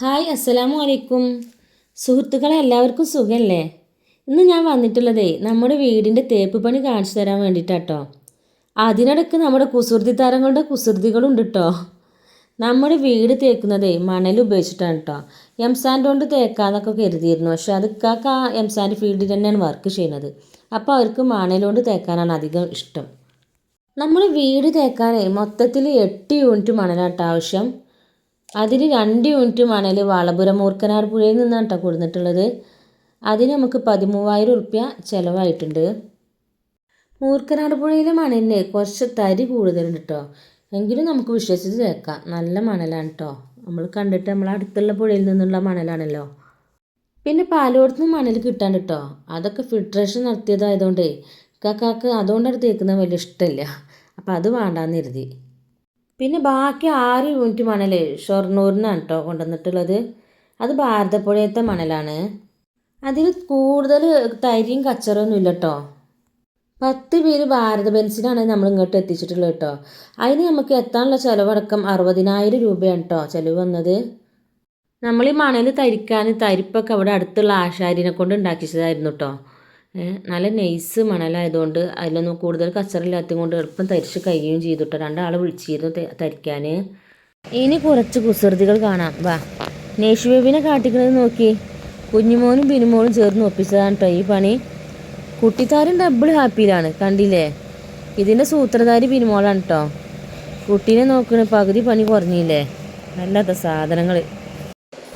Hi അസ്സലാമു അലൈക്കും സുഹൃത്തുക്കളെ എല്ലാവർക്കും സുഖമല്ലേ ഇന്ന് ഞാൻ വന്നിട്ടുള്ളതേ നമ്മുടെ വീടിന്റെ തേപ്പ് പണി കാണിച്ചു തരാൻ വേണ്ടിയിട്ടാട്ടോ അതിനിടയ്ക്ക് നമ്മുടെ കുസൃതി താരങ്ങളുടെ കുസൃതികളുണ്ട് കേട്ടോ നമ്മുടെ വീട് തേക്കുന്നതേ മണൽ ഉപയോഗിച്ചിട്ടാണ് കേട്ടോ എം സാൻഡ് കൊണ്ട് തേക്കാന്നൊക്കെ കരുതിയിരുന്നു. പക്ഷെ അത് കാക്ക എം സാൻഡ് ഫീൽഡിൽ തന്നെയാണ് വർക്ക് ചെയ്യുന്നത്. അപ്പോൾ അവർക്ക് മണൽ കൊണ്ട് തേക്കാനാണ് അധികം ഇഷ്ടം. നമ്മൾ വീട് തേക്കാനേ മൊത്തത്തിൽ എട്ട് യൂണിറ്റ് മണലാട്ടോ ആവശ്യം. അതിന് രണ്ട് യൂണിറ്റ് മണൽ വളപുരം മൂർക്കനാർ പുഴയിൽ നിന്നാണ് കേട്ടോ കൊടുത്തിട്ടുള്ളത് അതിന് നമുക്ക് പതിമൂവായിരം ഉറുപ്യ ചിലവായിട്ടുണ്ട്. മൂർക്കനാട് പുഴയിലെ മണലിന് കുറച്ച് തരി കൂടുതലുണ്ട് കേട്ടോ എങ്കിലും നമുക്ക് വിശ്വസിച്ച് തേക്കാം നല്ല മണലാണ് കേട്ടോ നമ്മൾ കണ്ടിട്ട് നമ്മളെ അടുത്തുള്ള പുഴയിൽ നിന്നുള്ള മണലാണല്ലോ. പിന്നെ പാലോടത്ത് നിന്ന് മണൽ കിട്ടാണ്ട് കേട്ടോ അതൊക്കെ ഫിൽട്രേഷൻ നടത്തിയതായതുകൊണ്ടേ കാക്കാക്ക് അതുകൊണ്ടാണ് തേക്കുന്നത് വലിയ ഇഷ്ടമില്ല അപ്പം അത് വേണ്ടാന്ന് കരുതി. പിന്നെ ബാക്കി ആറ് യൂണിറ്റ് മണൽ ഷൊർണൂരിനാണ് കേട്ടോ കൊണ്ടുവന്നിട്ടുള്ളത്. അത് ഭാരതപ്പുഴയത്തെ മണലാണ്. അതിൽ കൂടുതൽ തരിയും കച്ചറൊന്നും ഇല്ല കേട്ടോ പത്ത് പേര് ഭാരത ബെൻസിനാണ് നമ്മൾ ഇങ്ങോട്ട് എത്തിച്ചിട്ടുള്ളത് കേട്ടോ അതിന് നമുക്ക് എത്താനുള്ള ചിലവടക്കം അറുപതിനായിരം രൂപയാണ് കേട്ടോ ചിലവ് വന്നത്. നമ്മൾ ഈ മണൽ തരിക്കാൻ തരിപ്പൊക്കെ അവിടെ അടുത്തുള്ള ആശാരിനെ കൊണ്ട് ഉണ്ടാക്കിച്ചതായിരുന്നു കേട്ടോ നല്ല നെയ്സ് മണലായതുകൊണ്ട് അതിലൊന്നും കൂടുതൽ കച്ചറില്ലാത്തത് കൊണ്ട് എളുപ്പം തരിച്ച് കഴിയുകയും ചെയ്തു കേട്ടോ രണ്ടാളെ വിളിച്ചിരുന്നു തരിക്കാൻ ഇനി കുറച്ച് കുസൃതികൾ കാണാം. വാ. നേഷുബേബിനെ കാട്ടിക്കുന്നത് നോക്കി. കുഞ്ഞുമോനും ബിനുമോനും ചേർന്ന് ഒപ്പിച്ചതാണ് കേട്ടോ ഈ പണി. കുട്ടിത്താരൻ ഡബിൾ ഹാപ്പിയിലാണ് കണ്ടില്ലേ? ഇതിന്റെ സൂത്രധാരി ബിനുമോളാണ് കേട്ടോ കുട്ടീനെ നോക്കണ പകുതി പണി കുറഞ്ഞില്ലേ? നല്ലത സാധനങ്ങൾ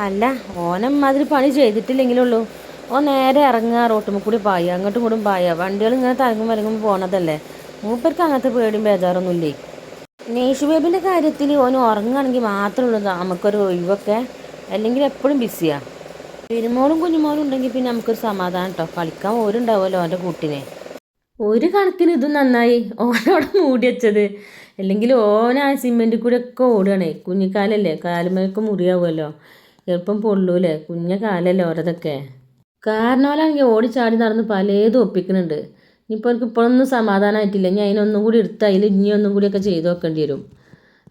അല്ല ഓനം മാതിരി പണി ചെയ്തിട്ടില്ലെങ്കിലുള്ളൂ ഓ നേരെ ഇറങ്ങുക റോട്ടും കൂടി പായ അങ്ങോട്ടും ഇങ്ങോട്ടും പായ വണ്ടികൾ ഇങ്ങനെ തരങ്ങും വരങ്ങും പോണതല്ലേ? മൂപ്പർക്ക് അങ്ങനത്തെ പേടിയും ബേജാറൊന്നുമില്ലേ നേഷു ബേബിന്റെ കാര്യത്തിൽ ഓൻ ഉറങ്ങുകയാണെങ്കിൽ മാത്രമേ ഉള്ളൂ നമുക്കൊരു ഒഴിവൊക്കെ. അല്ലെങ്കിൽ എപ്പോഴും ബിസിയാണ് പെരുമോളും കുഞ്ഞുമോളും ഉണ്ടെങ്കിൽ പിന്നെ നമുക്കൊരു സമാധാനം കേട്ടോ കളിക്കാൻ ഓരുണ്ടാവുമല്ലോ അവന്റെ കൂട്ടിനെ. ഒരു കണക്കിന് ഇതും നന്നായി. ഓനവിടെ മൂടി വെച്ചത്. അല്ലെങ്കിൽ ഓൻ ആ കൂടെ ഒക്കെ ഓടുകയാണേ. കുഞ്ഞിക്കാലല്ലേ? കാലുമൊക്കെ മുറിയാവുമല്ലോ. എളുപ്പം പൊള്ളൂലേ? കുഞ്ഞ കാലല്ലേ ഓരതൊക്കെ. കാരണവരാണെങ്കിൽ ഓടിച്ചാടി നടന്ന് പലതും ഒപ്പിക്കുന്നുണ്ട്. ഇനിയിപ്പോൾ എനിക്ക് ഇപ്പോഴൊന്നും സമാധാനമായിട്ടില്ല ഇനി അതിനൊന്നും കൂടി എടുത്ത് അതിൽ ഇനി ഒന്നും കൂടിയൊക്കെ ചെയ്തു നോക്കേണ്ടി വരും.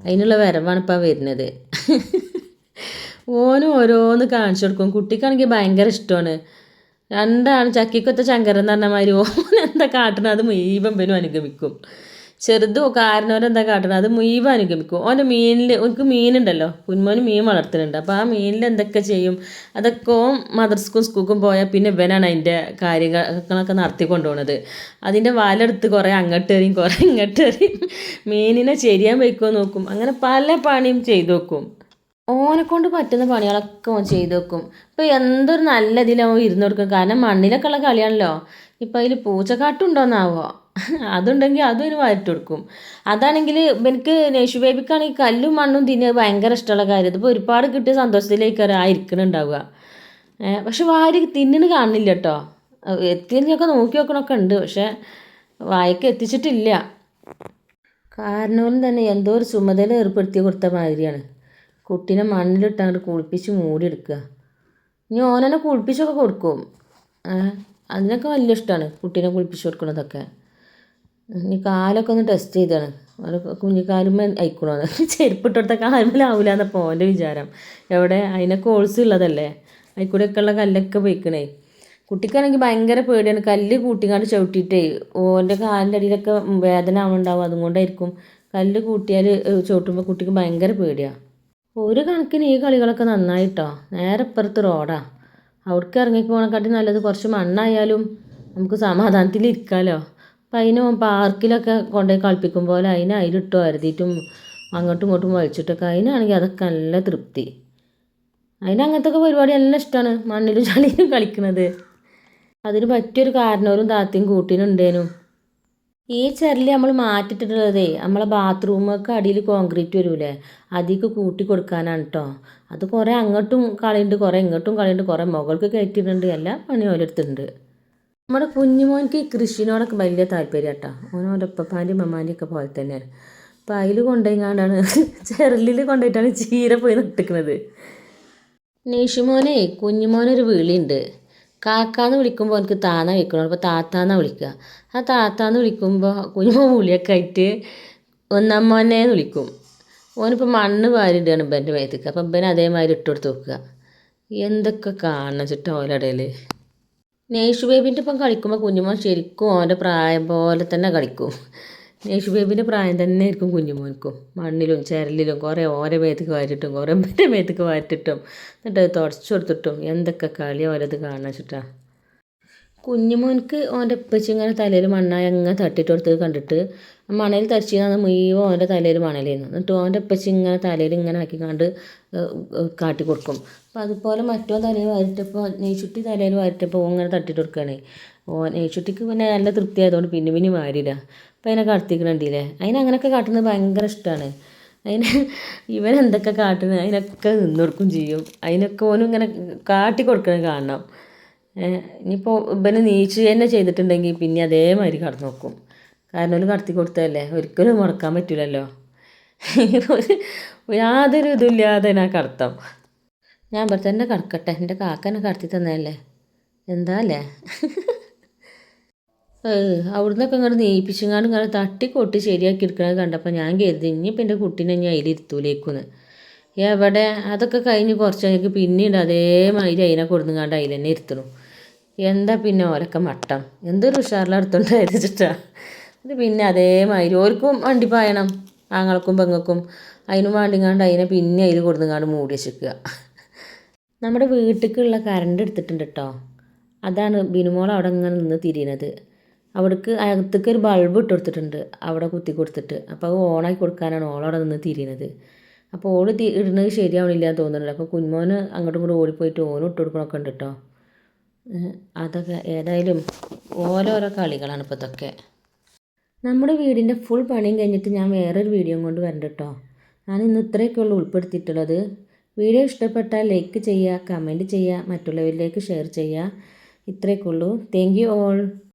അതിനുള്ള വരവാണ് ഇപ്പോൾ വരുന്നത്. ഓനും ഓരോന്ന് കാണിച്ചു കൊടുക്കും. കുട്ടിക്കാണെങ്കിൽ ഭയങ്കര ഇഷ്ടമാണ്. രണ്ടാണ് ചക്കിക്കൊത്ത ശങ്കരൻ എന്ന് പറഞ്ഞ മാതിരി ഓൻ എന്താ കാട്ടണത് അത് മുഴുവൻ അനുഗമിക്കും. ചെറുതോ കാരണവരെന്താ കാട്ടണം? അത് മുഴുവൻ അനുഗമിക്കും ഓന്റെ മീനിൽ ഓർക്ക് മീനുണ്ടല്ലോ? കുഞ്ഞുമോന് മീൻ വളർത്തുന്നുണ്ട് അപ്പോൾ ആ മീനിൽ എന്തൊക്കെ ചെയ്യും? അതൊക്കെ ഓൻ സ്കൂൾ സ്കൂക്കും പോയാൽ പിന്നെ ഇവനാണ് അതിന്റെ കാര്യങ്ങളൊക്കെ നടത്തി കൊണ്ടുപോകുന്നത് അതിന്റെ വലെടുത്ത് കുറേ അങ്ങോട്ട് എറിയും കുറേ ഇങ്ങോട്ട് എറിയും. മീനിനെ ശരിയാൻ വയ്ക്കുമോ നോക്കും. അങ്ങനെ പല പണിയും ചെയ്തു നോക്കും ഓനെ കൊണ്ട് പറ്റുന്ന പണികളൊക്കെ ഓൻ ചെയ്ത് വെക്കും. ഇപ്പോൾ എന്തൊരു നല്ല ഇതിലാവും ഇരുന്ന് കൊടുക്കും. കാരണം മണ്ണിലൊക്കെ ഉള്ള കളിയാണല്ലോ. ഇപ്പം അതിൽ പൂച്ചക്കാട്ടുണ്ടോന്നാവോ? അതുണ്ടെങ്കിൽ അതും ഇതിന് വാരിട്ട് കൊടുക്കും അതാണെങ്കിൽ എനിക്ക് നേഷു ഈ കല്ലും മണ്ണും തിന്നുക ഭയങ്കര ഇഷ്ടമുള്ള കാര്യം. ഇതിപ്പോൾ ഒരുപാട് കിട്ടിയ സന്തോഷത്തിലേക്ക് ആ ഇരിക്കണുണ്ടാവുക പക്ഷെ വാരി തിന്നിന് കാണുന്നില്ല കേട്ടോ. എത്തിയൊക്കെ നോക്കി നോക്കണമൊക്കെ ഉണ്ട് പക്ഷെ വായിക്ക് എത്തിച്ചിട്ടില്ല. കാരണവും തന്നെ എന്തോ ഒരു ചുമതല ഏർപ്പെടുത്തി കൊടുത്ത മാതിരിയാണ്. കുട്ടീനെ മണ്ണിലിട്ട് അങ്ങോട്ട് കുളിപ്പിച്ച് മൂടിയെടുക്കുക. ഇനി ഓനെ കുളിപ്പിച്ചൊക്കെ കൊടുക്കും. അതിനൊക്കെ വലിയ ഇഷ്ടമാണ് കുട്ടീനെ കുളിപ്പിച്ച് കൊടുക്കണതൊക്കെ ഇനി കാലൊക്കെ ഒന്ന് ടെസ്റ്റ് ചെയ്താണ്. ഓരോ കുഞ്ഞിക്കാലുമ്മ അയക്കണോ? ചെരുപ്പിട്ടെടുത്ത കാലുമ്മലാവില്ല എന്നപ്പോൾ ഓന്റെ വിചാരം. എവിടെ? അതിനെ കോഴ്സ് ഉള്ളതല്ലേ അതിക്കൂടെയൊക്കെയുള്ള കല്ലൊക്കെ പോയിക്കണേ. കുട്ടിക്കാണെങ്കിൽ ഭയങ്കര പേടിയാണ്. കല്ല് കൂട്ടിക്കാണ്ട് ചവിട്ടിയിട്ടേ ഓന്റെ കാലിന്റെ അടിയിലൊക്കെ വേദന ആവുന്നുണ്ടാവും അതുകൊണ്ടായിരിക്കും കല്ല് കൂട്ടിയാൽ ചവിട്ടുമ്പോൾ കുട്ടിക്ക് ഭയങ്കര പേടിയാണ് ഒരു കണക്കിന് ഈ കളികളൊക്കെ നന്നായിട്ടോ? നേരെ ഇപ്പുറത്ത് റോഡാ അവിടേക്ക് ഇറങ്ങി പോകണക്കാട്ടി നല്ലത് കുറച്ച് മണ്ണായാലും നമുക്ക് സമാധാനത്തിൽ ഇരിക്കാമല്ലോ അപ്പം അതിന് പാർക്കിലൊക്കെ കൊണ്ടുപോയി കളിപ്പിക്കും പോലെ അതിന് അതിലിട്ടോ അരുതിയിട്ടും അങ്ങോട്ടും ഇങ്ങോട്ടും വലിച്ചിട്ടൊക്കെ അതിനാണെങ്കിൽ അതൊക്കെ നല്ല തൃപ്തി. അതിന് അങ്ങനത്തെ പരിപാടി എല്ലാം ഇഷ്ടമാണ് മണ്ണിലും ചളിയിലും കളിക്കുന്നത് അതിന് പറ്റിയൊരു കാരണവരും താത്തയും കൂട്ടിനുണ്ടേനും ഈ ചരൽ നമ്മൾ മാറ്റിട്ടിട്ടുള്ളതേ നമ്മളെ ബാത്റൂമൊക്കെ അടിയിൽ കോൺക്രീറ്റ് വരൂലേ? അതിക്ക് കൂട്ടി കൊടുക്കാനാണ് കേട്ടോ അത് കുറേ അങ്ങോട്ടും കളിയുണ്ട് കുറേ ഇങ്ങോട്ടും കളിയുണ്ട് കുറേ മുകൾക്ക് കയറ്റിയിട്ടുണ്ട് എല്ലാ പണി ഓരോരുത്തുണ്ട് നമ്മുടെ കുഞ്ഞുമോനിക്ക് കൃഷിനോടൊക്കെ വലിയ താല്പര്യം കേട്ടോ ഓനോന്റെ ഉപ്പപ്പാന്റെയും അമ്മാന്റെയും ഒക്കെ പോലെ തന്നെ അപ്പം അതിൽ കൊണ്ടുപോയിങ്ങാണ്ടാണ് ചെറലിൽ കൊണ്ടുപോയിട്ടാണ് ചീര പോയി നട്ടിക്കുന്നത് നീഷുമോനെ കുഞ്ഞുമോനൊരു വിളിയുണ്ട് കാക്കാന്ന് വിളിക്കുമ്പോൾ എനിക്ക് താന്ന വിളിക്കണം അപ്പോൾ താത്താന്നാ വിളിക്കുക ആ താത്താന്ന് വിളിക്കുമ്പോൾ കുഞ്ഞു വിളിയൊക്കെ ആയിട്ട് ഒന്നമ്മോനെ എന്ന് വിളിക്കും. ഓനിപ്പോൾ മണ്ണ് വാരിടുകയാണ് ഇബന്റെ മേത്തേക്ക്. അപ്പം ഇബൻ അതേമാതിരി ഇട്ടുകൊടുത്ത് വെക്കുക എന്തൊക്കെ കാണണം ചിട്ട ഓലടയിൽ നേഷു ബേബിന്റെ ഒപ്പം കളിക്കുമ്പോൾ കുഞ്ഞുമോൻ ശരിക്കും ഓന്റെ പ്രായം പോലെ തന്നെ കളിക്കും. നേഷു ബേബിന്റെ പ്രായം തന്നെ ആയിരിക്കും കുഞ്ഞുമോനിക്കും മണ്ണിലും ചരലിലും കുറേ ഓരോ മേത്തേക്ക് വാരിട്ടും കുറേ മറ്റേ മേത്തേക്ക് വാരിട്ടിട്ടും എന്നിട്ട് അത് തുടച്ചു കൊടുത്തിട്ടും എന്തൊക്കെ കളി ഓരത് കാണാൻ വെച്ചിട്ടാ. കുഞ്ഞുമോൻക്ക് ഓന്റെ ഉപ്പച്ചി ഇങ്ങനെ തലയിൽ മണ്ണായി അങ്ങനെ തട്ടിട്ട് കൊടുത്തത് കണ്ടിട്ട് മണൽ തരിച്ചിരുന്ന മുഴുവൻ ഓന്റെ തലയിൽ മണലായിരുന്നു എന്നിട്ട് ഓന്റെ ഉപ്പച്ചി ഇങ്ങനെ തലയിൽ ഇങ്ങനെ ആക്കി കണ്ട് കാട്ടി കൊടുക്കും. അപ്പോൾ അതുപോലെ മറ്റോ തലയിൽ വാരിട്ടപ്പോൾ നെയ്ച്ചുട്ടി തലയിൽ വാരിട്ടപ്പോൾ ഇങ്ങനെ തട്ടിട്ട് കൊടുക്കുകയാണ് ഓ നെയ്ച്ചുട്ടിക്ക് പിന്നെ നല്ല തൃപ്തി ആയതുകൊണ്ട് പിന്നെ പിന്നെ മാറിയില്ല അപ്പോൾ അതിനെ കടത്തിക്കണുണ്ടല്ലേ അതിന് അങ്ങനെയൊക്കെ കാട്ടുന്നത് ഭയങ്കര ഇഷ്ടമാണ് അതിന് ഇവൻ എന്തൊക്കെ കാട്ടുന്നത് അതിനൊക്കെ നിന്നൊടുക്കും ചെയ്യും. അതിനൊക്കെ ഓനും ഇങ്ങനെ കാട്ടി കൊടുക്കണത് കാണണം ഇനിയിപ്പോൾ ഇവന് നീച്ച് തന്നെ ചെയ്തിട്ടുണ്ടെങ്കിൽ പിന്നെ അതേമാതിരി കടന്നു നോക്കും കാരണം ഒരു കടത്തി കൊടുത്തതല്ലേ ഒരിക്കലും മുടക്കാൻ പറ്റില്ലല്ലോ യാതൊരു ഇതില്ലാതെ ഞാൻ കടത്താം. ഞാൻ ഇവിടെ തന്നെ കടക്കട്ടെ എന്റെ കാക്കനെ കടത്തി തന്നതല്ലേ? എന്താ അല്ലേ? അവിടുന്നൊക്കെ ഇങ്ങോട്ട് നീപ്പിച്ചിങ്ങാണ്ട് ഇങ്ങനെ തട്ടിക്കൊട്ടി ശരിയാക്കി എടുക്കണത് കണ്ടപ്പോൾ ഞാൻ കരുതി ഇനിയിപ്പോൾ എന്റെ കുട്ടീനെ ഞാൻ അതിലിരുത്തൂലേക്കുന്ന് എവിടെ? അതൊക്കെ കഴിഞ്ഞ് കുറച്ച് കഴിഞ്ഞ് പിന്നീട് അതേമാതിരി അതിനെ കൊടുന്നുങ്ങാണ്ട് അതിൽ തന്നെ ഇരുത്തണം. എന്താ പിന്നെ ഓരൊക്കെ മട്ടം? എന്തൊരു ഉഷാറിലെടുത്തോണ്ട് വെച്ചിട്ടാ. ഇത് പിന്നെ അതേമാതിരി ഓർക്കും വണ്ടി പായണം ആങ്ങൾക്കും പെങ്ങൾക്കും. അതിനും വേണ്ടിങ്ങാണ്ട് അതിനെ പിന്നെ അതിൽ കൊടുന്നുങ്ങാണ്ട് മൂടി വെച്ചിരിക്കുക നമ്മുടെ വീട്ടിലേക്കുള്ള കറണ്ട് എടുത്തിട്ടുണ്ട് കേട്ടോ അതാണ് ബിനുമോൾ അവിടെ ഇങ്ങനെ നിന്ന് തിരിയണത്. അവിടേക്ക് അകത്തേക്ക് ഒരു ബൾബ് ഇട്ട് കൊടുത്തിട്ടുണ്ട് അവിടെ കുത്തി കൊടുത്തിട്ട്. അപ്പോൾ അത് ഓണാക്കി കൊടുക്കാനാണ് ഓൾ അവിടെ നിന്ന് തിരിയണത് അപ്പോൾ ഓൾ ഇടുന്നത് ശരിയാവണില്ല എന്ന് തോന്നുന്നുണ്ട്. അപ്പോൾ കുഞ്ഞുമോന് അങ്ങോട്ടും ഇങ്ങോട്ടും ഓടിപ്പോയിട്ട് ഓനും ഇട്ട് കൊടുക്കണമൊക്കെ ഉണ്ട് കേട്ടോ അതൊക്കെ ഏതായാലും ഓരോരോ കളികളാണ് ഇപ്പോൾ ഇതൊക്കെ. നമ്മുടെ വീടിന്റെ ഫുൾ പണിയും കഴിഞ്ഞിട്ട് ഞാൻ വേറൊരു വീഡിയോ കൊണ്ട് വരണ്ട കേട്ടോ ഞാൻ ഇന്ന് ഇത്രയൊക്കെയുള്ളൂ ഉൾപ്പെടുത്തിയിട്ടുള്ളത്. വീഡിയോ ഇഷ്ടപ്പെട്ടാൽ ലൈക്ക് ചെയ്യുക കമന്റ് ചെയ്യുക മറ്റുള്ളവരിലേക്ക് ഷെയർ ചെയ്യുക. ഇത്രയൊക്കെ ഉള്ളൂ. Thank you all